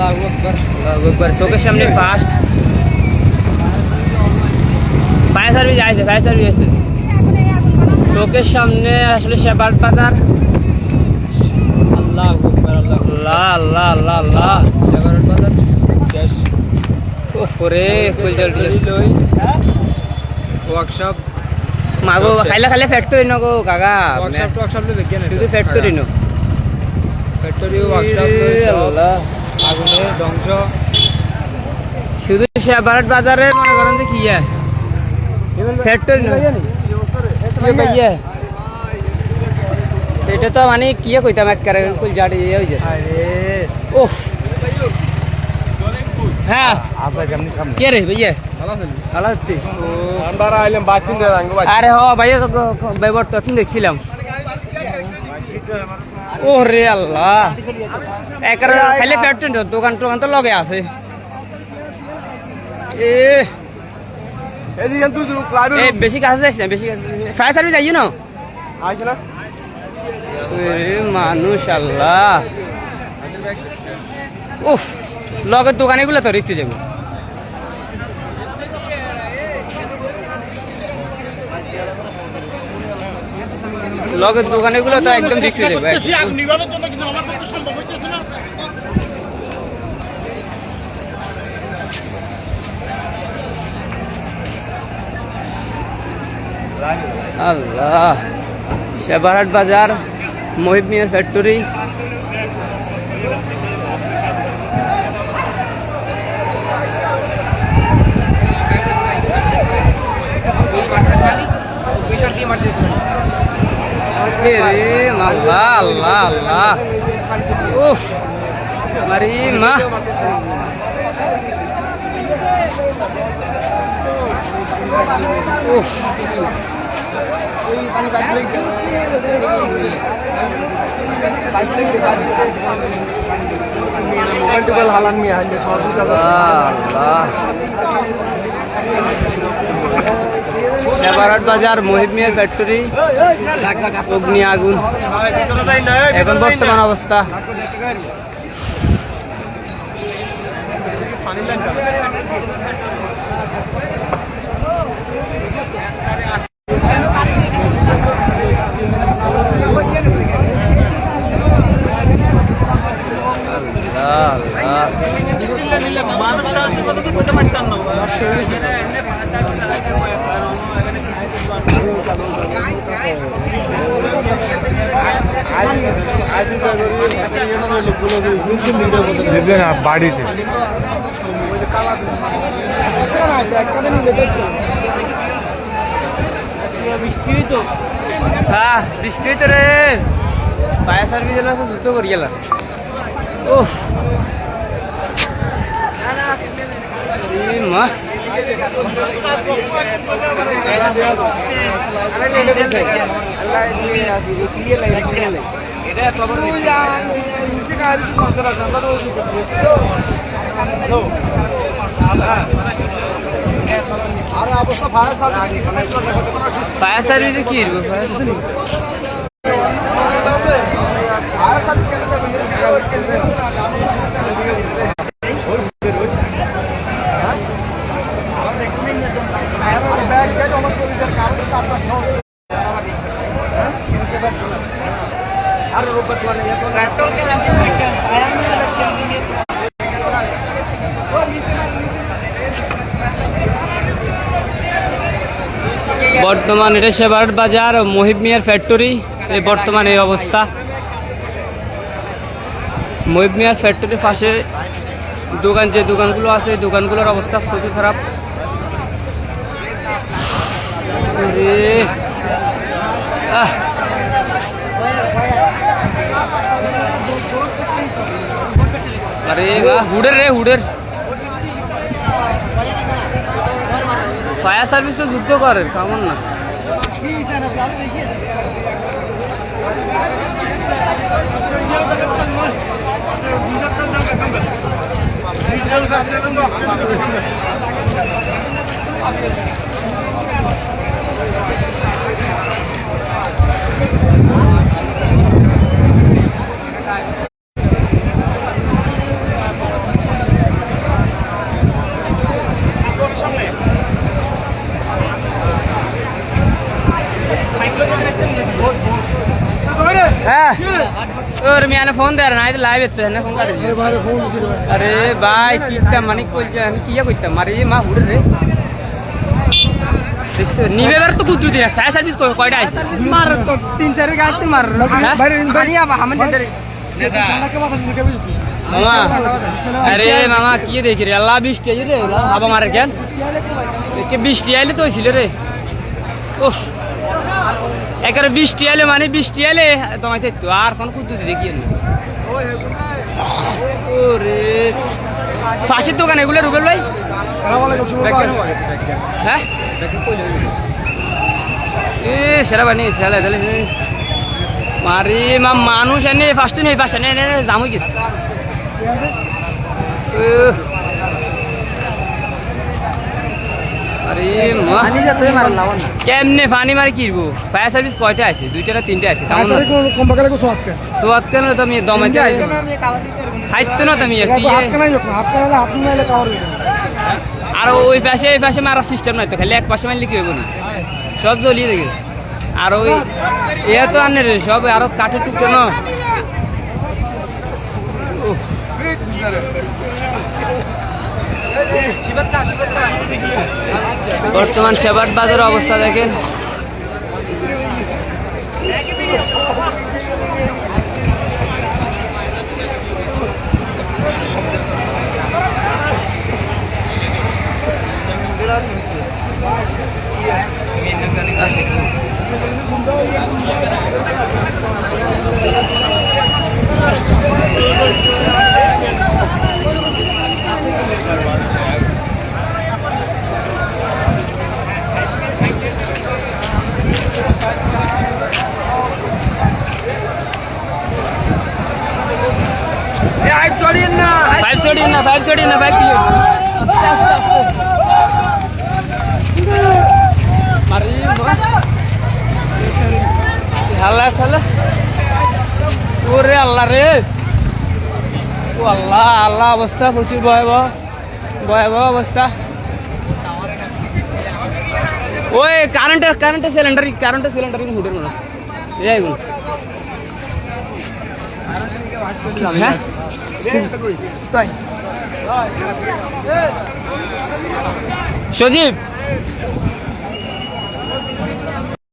আল্লাহ আকবার আল্লাহু আকবার। চোখের সামনে ফার্স্ট ফায়ার সার্ভিস আছে ফায়ার সার্ভিস আছে চোখের সামনে আসলে সেবার বাজার। আল্লাহ আকবার আল্লাহ আল্লাহ আল্লাহ আল্লাহ আল্লাহ। এবারের বাজার। শেষ। ওরে ফুল জল লই ওয়ার্কশপ মাগো খাইলে খাইলে ফ্যাক্টরি নগো কাকা। ওয়ার্কশপ ওয়ার্কশপ শুধু factory no. Factory workshop Allah. আগুনে ধ্বংস। শুধু সেবারট বাজারে মনে করেন যে কি ফ্যাক্টরি ইয়ে ভাইয়া এটা তো মানে কি কইতাম একবারে কুল জাড়ি ইয়ে হইছে। আরে। ওফ হ্যাঁ। আপা কেমনি খাম কে রে ভাইয়া ভালো হচ্ছে আমরা আইলাম বাতিন দে আরে হ ভাইয়া ব্যবহার দেখছিলাম। ও রে আল্লাহ। একার খাইলে পেট্রোল দোকান টোকান তো লগে আছে। এ বেশি কাছে না, বেশি সার্ভিস না? মানুষ আল্লাহ। উফ লগের দোকানেগুলো তো রিখতে যাব। লগের দোকানেগুলো তো একদম রিখতে যাবে আল্লাহ সেবারহাট বাজার মহিব মিয়ার ফ্যাক্টরি। রে আল্লাহ আল্লাহ আল্লাহ। উফ মারি মা। উফ। হালান মিয়া আল্লাহ। সেবারহাট বাজার মহিব মিয়ার ফ্যাক্টরি অগ্নি আগুন। এখন বর্তমান অবস্থা আল্লাহ দেখবে না বাড়িতে। হ্যাঁ বৃষ্টি হইতো রে। ফায়ার সার্ভিস এলা তো দ্রুত করি গেল উফ। মা। ফায়ার সার্ভিস কি ফায়ার সার্ভিস রোববার বর্তমান এটা সেবারট বাজার, মহিব মিয়ার ফ্যাক্টরি এই বর্তমান এই অবস্থা। মহিব মিয়ার ফ্যাক্টরির পাশে দোকান, যে দোকানগুলো আছে, এই দোকানগুলোর অবস্থা প্রচুর খারাপ। আহ। अरे वाह हुडर रे हुडर ফায়ার সার্ভিস তো যুদ্ধ করে কেমন না Thank you. এনে ফোন দেয় না লাইভ এতে না ফোন কাটে আরে ভাই কিতাম মানে কইছেন কি কইতাম মারি মা হুড়ে রে দেখছ নিবে বার তো কুচু দিয়া সাই সার্ভিস কয়টা আইছে মার তো তিন চার গাড়ি মার হ্যাঁ? বাড়ি আবা হামন দে মামা আরে মামা কি দেখি রে আল্লাহ বৃষ্টি আইছে রে হাবা মারে কেন বৃষ্টি আইলে তো হইছিল রে উফ একারে বৃষ্টি আইলে মানে বৃষ্টি আইলে তোমায় তো আর কোন কুদু দেখি ওরে। ফাঁসির দোকান এগুলো, রুবেল ভাই? হ্যাঁ? এ, সেরা বানি, সেরা দিলে মারি, মা, মানুষ এনে ফার্স্ট নেই পাশে নে জামুই গেছে উহ। আরে মা পানি যাতে মার লাবণ না কেমনে পানি মারি কিরবো ফায়ার সার্ভিস কয়টা আছে? দুইটা না তিনটা আছে? সোয়াত কেন তুমি দমাইতে হাইতো না। তুমি আর ওই পাশে এই পাশে মারার সিস্টেম নাই তো খালি এক পাশে মারলে কি হইব না? সব জ্বলিয়ে দেখে আর ওই এ তো আনে রে সব আরও কাঠের টুকরো না। বর্তমান সেবার বাজার অবস্থা দেখেন। ফাইভ চড়ি না ফাইভ প্লেট আস্তে আস্তে আস্তে মারি হাল্লা খালা ওরে আল্লাহ রে। ও আল্লাহ আল্লাহ অবস্থা প্রচুর ভয়াবহ ভয়াবহ অবস্থা। ওই কারেন্টের কারেন্টের সিলিন্ডার কারেন্টের সিলিন্ডার হুডের মনে এই গুলো হ্যাঁ? তাই। সজীব